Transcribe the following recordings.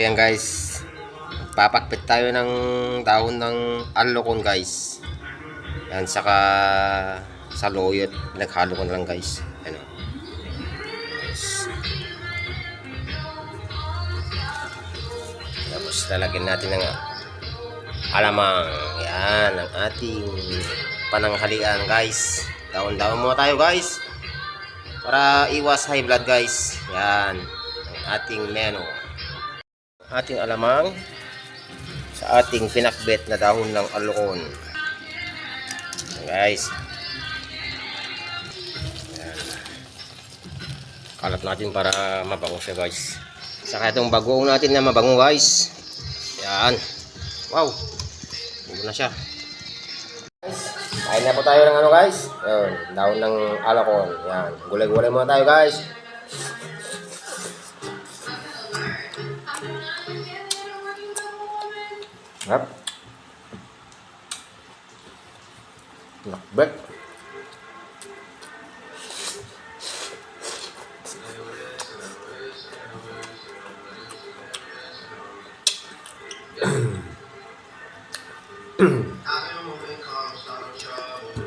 O yan guys, papakpit tayo ng dahon ng alokon guys. Yan, saka sa loyot, naghalo ko na lang guys. Ano. Guys. Tapos lalagyan natin ng alamang. Yan, ang ating pananghalian guys. Daon-daon muna tayo guys. Para iwas high blood guys. Yan, ang ating menu ating alamang sa ating pinakbet na dahon ng. Ayan, guys. Ayan. Kalat natin para mabango siya guys. Saka itong bagoong natin na mabango guys. Yan. Wow. Bungo na siya. Guys, kain na po tayo ng ano guys. Yan, dahon ng alukon. Yan. Gulay-gulay muna tayo guys. ครับหลักเบ็ด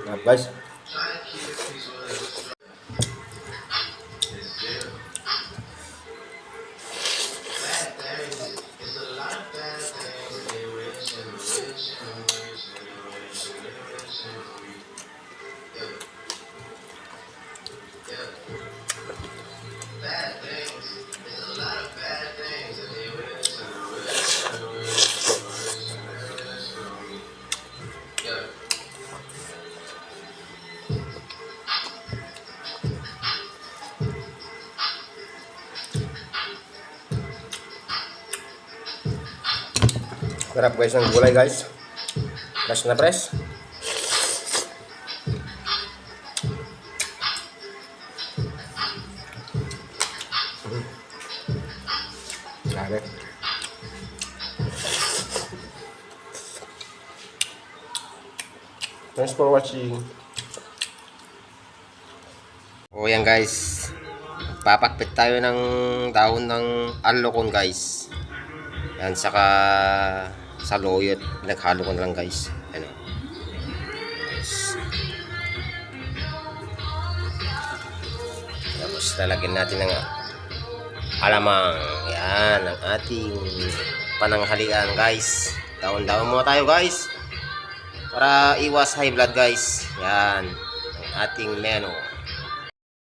ครับเบ็ด Sarap guys ng gulay guys. Fresh na fresh. Grabe. Thanks for watching. O yan guys. Papakpit tayo ng dahon ng alokon guys. Yan, saka sa loyot, naghalo ko na lang guys. Ano. Guys. Tapos lalagyan natin ng alamang. Yan, ang ating pananghalian guys. Daon-daon muna tayo guys. Para iwas high blood guys. Yan, ating menu.